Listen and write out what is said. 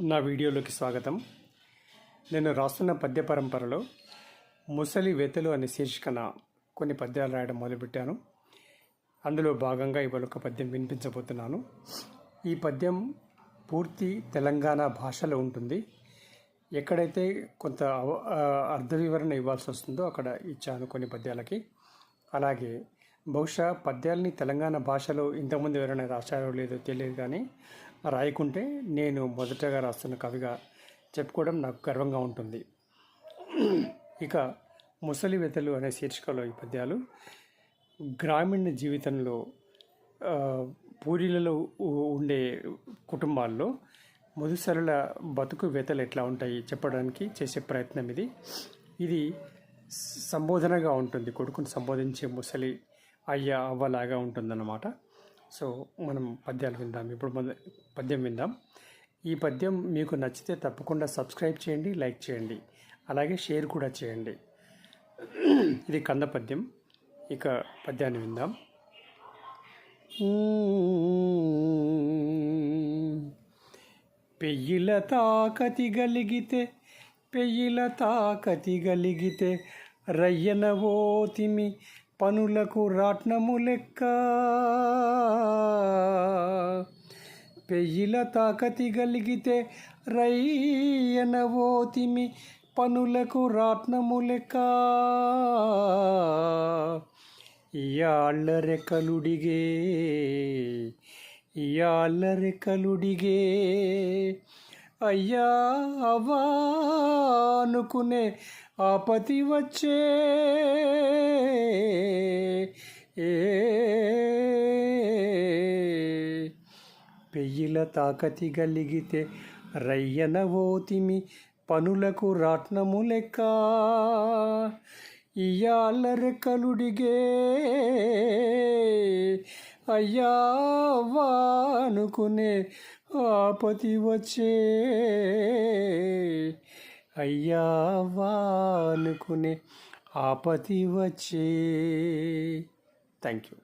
నా వీడియోలోకి స్వాగతం. నేను రాస్తున్న పద్య పరంపరలో ముసలి వెతలు అనే శీర్షికన కొన్ని పద్యాలు రాయడం మొదలుపెట్టాను. అందులో భాగంగా ఇవాళ ఒక పద్యం వినిపించబోతున్నాను. ఈ పద్యం పూర్తి తెలంగాణ భాషలో ఉంటుంది. ఎక్కడైతే కొంత అర్థ వివరణ ఇవ్వాల్సి వస్తుందో అక్కడ ఇచ్చాను కొన్ని పద్యాలకి. అలాగే బహుశా పద్యాల్ని తెలంగాణ భాషలో ఇంతకుముందు ఎవరైనా రాశారో లేదో తెలియదు కానీ రాయకుంటే నేను మొదటగా రాస్తున్న కవిగా చెప్పుకోవడం నాకు గర్వంగా ఉంటుంది. ఇక ముసలి వెతలు అనే శీర్షికలో ఈ పద్యాలు. గ్రామీణ జీవితంలో పూరిలలో ఉండే కుటుంబాల్లో మధుసరుల బతుకు వెతలు ఎట్లా ఉంటాయి చెప్పడానికి చేసే ప్రయత్నం ఇది. ఇది సంబోధనగా ఉంటుంది కొడుకుని సంబోధించే ముసలి అయ్య అవ్వలాగా ఉంటుందన్నమాట. సో మనం పద్యాలు విందాం. ఇప్పుడు మొద పద్యం విందాం. ఈ పద్యం మీకు నచ్చితే తప్పకుండా సబ్స్క్రైబ్ చేయండి లైక్ చేయండి. అలాగే షేర్ కూడా చేయండి. ఇది కంద పద్యం. ఇక పద్యాన్ని విందాం. పెయ్యిల తాకతి గలిగితే పెయ్యిల తాకతి గలిగితే రయ్యన ఓతిమి పనులకు రాట్నము లెక్క. పెయ్యిల తాకతి గలిగితే రయ్యనవోతిమి పనులకు రాట్నము లెక్క. ఇయాళ్ళ రెక్కలుడిగే ఇయాళ్ళ రెక్కలుడిగే. అయ్యా అవ్వా అనుకునే ఆపతి వచ్చే. ఏ పెయ్యిల తాకతి గలిగితే రయ్యన ఓతిమి పనులకు రాట్నము లెక్క. ఇయాల రెక్కలుడిగే అయ్యా వా ఆపతి వచ్చే. అయ్యా వానుకునే ఆపతి వచ్చే. Thank you